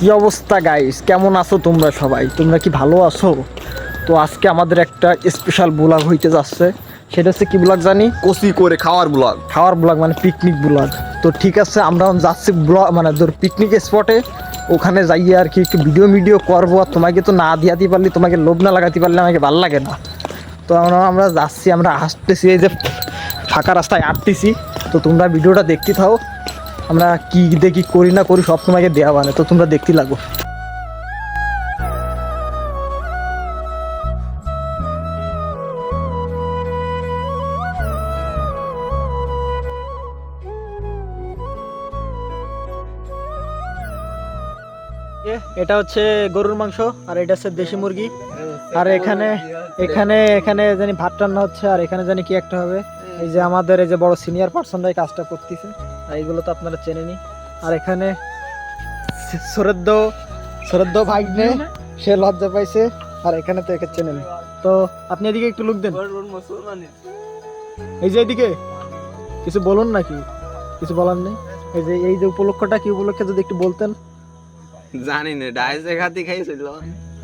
কি অবস্থা গাইস কেমন আছো তোমরা সবাই? তোমরা কি ভালো আছো? তো আজকে আমাদের একটা স্পেশাল ব্লগ হইতে যাচ্ছে। সেটা হচ্ছে কি ব্লগ জানি? কষি করে খাওয়ার ব্লগ খাওয়ার ব্লগ মানে পিকনিক ব্লগ তো ঠিক আছে আমরা যাচ্ছি ব্লগ মানে ধর পিকনিক স্পটে ওখানে যাইয়ে আর কি একটু ভিডিও ভিডিও করব। আর তোমাকে তো না দিয়াতে পারলে তোমাকে লোভ না লাগাতে পারলে আমাকে ভালো লাগে না। তো আমরা আমরা যাচ্ছি আমরা আসতেছি এই যে ফাঁকা রাস্তায় আটতেছি তো তোমরা ভিডিওটা দেখতে থাও। আমরা কি দেখি করি না করি সব তোমাকে দেওয়া মানে তো তোমরা দেখতে লাগো। এটা হচ্ছে গরুর মাংস, আর এটা হচ্ছে দেশি মুরগি। আর এখানে এখানে এখানে জানি ভাত রান্না হচ্ছে, আর এখানে জানি কি একটা হবে। এই যে আমাদের এই যে বড় সিনিয়র পার্সনরাই কাজটা করতেছে। এইগুলো তো আপনারা চেনেনি আর এখানে সরদ্দ সরদ্দ ভাগ্নে সে লজ্জা পাইছে আর এখানে তো একে চেনেন তো আপনি এদিকে একটু লুক দেন। এই যে এদিকে কিছু বলুন নাকি? কিছু বলার নেই? এই যে এই যে উপলক্ষটা কি উপলক্ষে যদি একটু বলতেন? জানি না ডাইসে খাতি খাইছিল।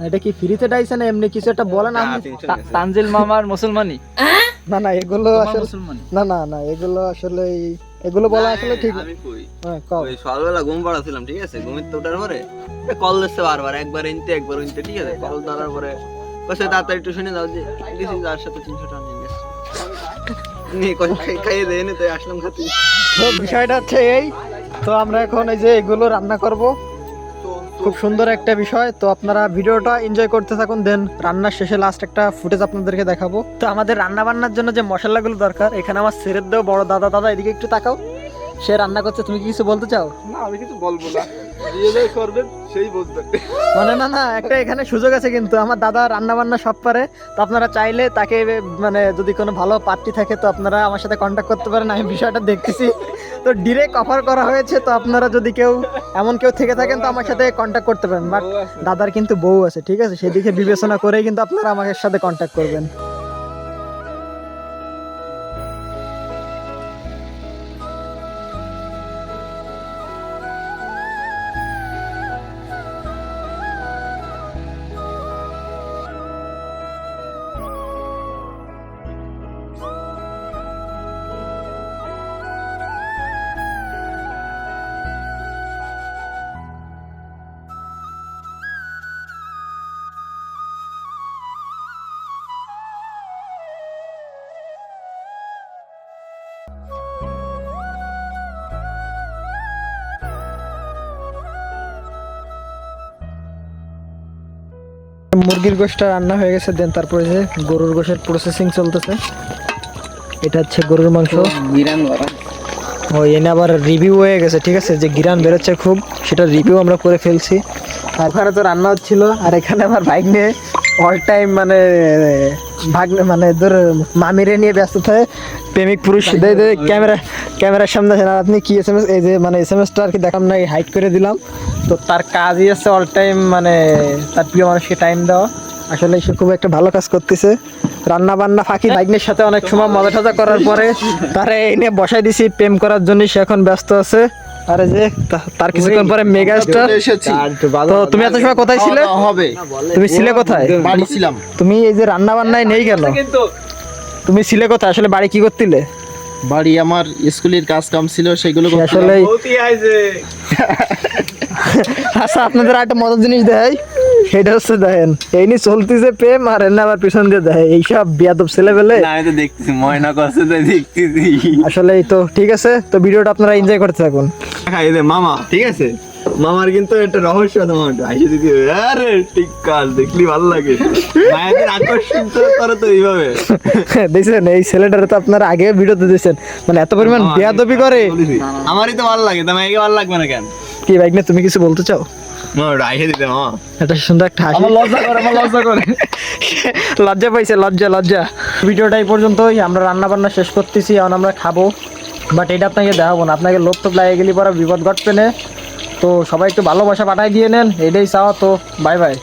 এটা কি ফ্রিতে ডাইছে না এমনি কিছু একটা বলেন? না, আপনি। তানজিল মামার মুসলমানি না না এগুলো আসলে মুসলমানি না না না এগুলো আসলে এগুলো বলা আসলে ঠিক আমি কই? হ্যাঁ কও। ওই সকালবেলা ঘুম পাড়াছিলাম ঠিক আছে? ঘুমিত ওঠার পরে? কল দিচ্ছে বারবার একবার ইনতে একবার ইনতে ঠিক আছে? কল ধরার পরে কসে তাড়াতাড়ি একটু শুনে দাও যে দিছি যার সাথে তিনশো টাকা নিয়ে গেছে। নিয়ে কই খাইয়ে দেয় না তাই আসলাম খাতি তো বিষয়টা হচ্ছে এই তো আমরা এখন এই যে এগুলো রান্না করব খুব সুন্দর একটা বিষয়। তো আপনারা ভিডিওটা এনজয় করতে থাকুন দেন রান্নার শেষে লাস্ট একটা ফুটেজ আপনাদেরকে দেখাবো। তো আমাদের রান্না বান্নার জন্য যে মশলাগুলো দরকার এখানে আমার সেরের দেও বড় দাদা দাদা এদিকে একটু তাকাও। সে রান্না করছে তুমি কি কিছু বলতে চাও? না আমি কিছু বলব না। করবেন সেই বুঝবে। মানে না না একটা এখানে সুযোগ আছে কিন্তু আমার দাদা রান্না বান্না সব পারে। তো আপনারা চাইলে তাকে মানে যদি কোনো ভালো পার্টি থাকে তো আপনারা আমার সাথে কন্ট্যাক্ট করতে পারেন আমি বিষয়টা দেখতেছি। তো ডিরেক্ট অফার করা হয়েছে তো আপনারা যদি কেউ এমন কেউ থেকে থাকেন তো আমার সাথে কন্ট্যাক্ট করতে পারেন। বাট দাদার কিন্তু বউ আছে ঠিক আছে? সেদিকে বিবেচনা করেই কিন্তু আপনারা আমাদের সাথে কন্ট্যাক্ট করবেন। মুরগির গোশটা রান্না হয়ে গেছে দেন তারপরে যে গরুর গোশের প্রসেসিং চলতেছে। এটা হচ্ছে গরুর মাংস। ও এনে আবার রিভিউ হয়ে গেছে ঠিক আছে? যে গিরান বেরোচ্ছে খুব সেটা রিভিউ আমরা করে ফেলছি। আর ওখানে তো রান্না হচ্ছিল আর এখানে আমার বাইক নিয়ে অল টাইম মানে ভাগ মানে ধর মামিরে নিয়ে ব্যস্ত থাকে। প্রেমিক পুরুষ ক্যামেরা ক্যামেরার সামনে আছেন আর আপনি কি এস এম এস এই যে মানে এস এম এসটা আর কি দেখাম না হাইট করে দিলাম। তো তার কাজই আছে অল টাইম মানে তার প্রিয় মানুষকে টাইম দেওয়া। আসলে সে খুব একটা ভালো কাজ করতেছে। রান্না বান্না ফাঁকি বাইকনের সাথে অনেক সময় মজা টজা করার পরে তারে এনে বসাই দিছি প্রেম করার জন্য সে এখন ব্যস্ত আছে। আরে যে তার কিছুক্ষণ পরে মেগা স্টার তো তুমি এত সময় কোথায় ছিলে? হবে। তুমি ছিলে কোথায়? বাড়ি ছিলাম। তুমি এই যে রান্না বান্নায় নেই কেন? তুমি ছিলে কোথায়? আসলে বাড়ি কি করছিলে? বাড়ি আমার স্কুলের কাজ কাম ছিল সেগুলো আসলে আচ্ছা আপনাদের একটা মজার জিনিস দেয় সেটা হচ্ছে দেখেন এই নিয়ে চলতেছে প্রেম আর এনে আবার পিছন দিয়ে দেয় এইসব বিয়াদব ছেলে পেলে আমি তো দেখতেছি ময়না করছে তাই দেখতেছি। আসলে এই তো ঠিক আছে? তো ভিডিওটা আপনারা এনজয় করতে থাকুন। মামা ঠিক আছে? মামার কিন্তু একটা রহস্য আছে মামা হাসি দিদি আরে ঠিক কাজ দেখলি ভালো লাগে। মায়েদের আকর্ষণ তো করে তো এইভাবে। দেখছেন এই ছেলেটার তো আপনারা আগে ভিডিওতে মানে এত পরিমাণ বিয়াদবি করে। আমারই তো ভালো লাগে তো মাইকে ভালো লাগবে না কেন? কি বাইক তুমি কিছু বলতে চাও? একটু সুন্দর একটা হাসি। লজ্জা করে আমার লজ্জা করে। লজ্জা পাইছে লজ্জা লজ্জা। ভিডিওটা এই পর্যন্তই আমরা রান্না বান্না শেষ করতেছি এখন আমরা খাব। বাট এটা আপনাকে দেখাবো না আপনাকে লোক তো লাগে গেলে পরে বিপদ ঘটবে না। তো সবাই একটু ভালোবাসা পাঠাই দিয়ে নেন এটাই চাওয়া তো বাই বাই